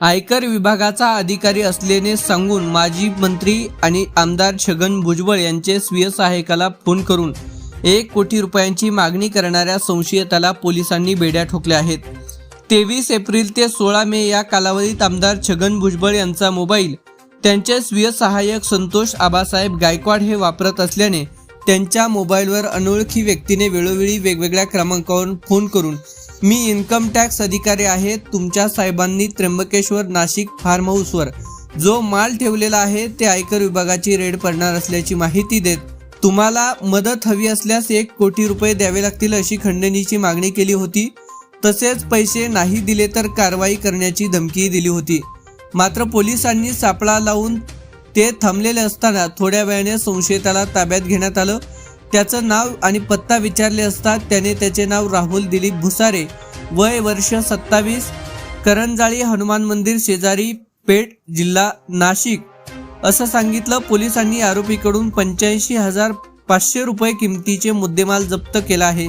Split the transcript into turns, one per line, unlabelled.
आयकर विभागाचा अधिकारी असल्याने सांगून माजी मंत्री आणि आमदार छगन भुजबळ यांचे स्वीय सहाय्यकाला फोन करून एक कोटी रुपयांची मागणी करणाऱ्या संशयिताला पोलिसांनी बेड्या ठोकल्या आहेत. तेवीस एप्रिल ते सोळा मे या कालावधीत आमदार छगन भुजबळ यांचा मोबाईल त्यांचे स्वीय सहाय्यक संतोष आबासाहेब गायकवाड हे वापरत असल्याने त्यांच्या मोबाईलवर अनोळखी व्यक्तीने वेळोवेळी वेगवेगळ्या क्रमांकावरून फोन करून मी इन्कम टॅक्स अधिकारी आहे तुमच्या साहेबांनी त्र्यंबकेश्वर नाशिक फार्म हाऊसवर. जो माल ठेवलेला आहे ते आयकर विभागाची रेड पडणार असल्याची माहिती देत तुम्हाला मदत हवी असल्यास एक कोटी रुपये द्यावे लागतील अशी खंडणीची मागणी केली होती. तसेच पैसे नाही दिले तर कारवाई करण्याची धमकीही दिली होती. मात्र पोलिसांनी सापळा लावून ते थांबलेले असताना थोड्या वेळाने संशयिताला ताब्यात घेण्यात आलं. त्याचं नाव आणि पत्ता विचारले असता त्याने त्याचे नाव राहुल दिलीप भुसारे वय वर्ष सत्तावीस करंजाळी हनुमान मंदिर शेजारी पेठ जिल्हा नाशिक. असं सांगितलं पोलिसांनी आरोपीकडून पंच्याऐंशी हजार पाचशे रुपये किमतीचे मुद्देमाल जप्त केला आहे.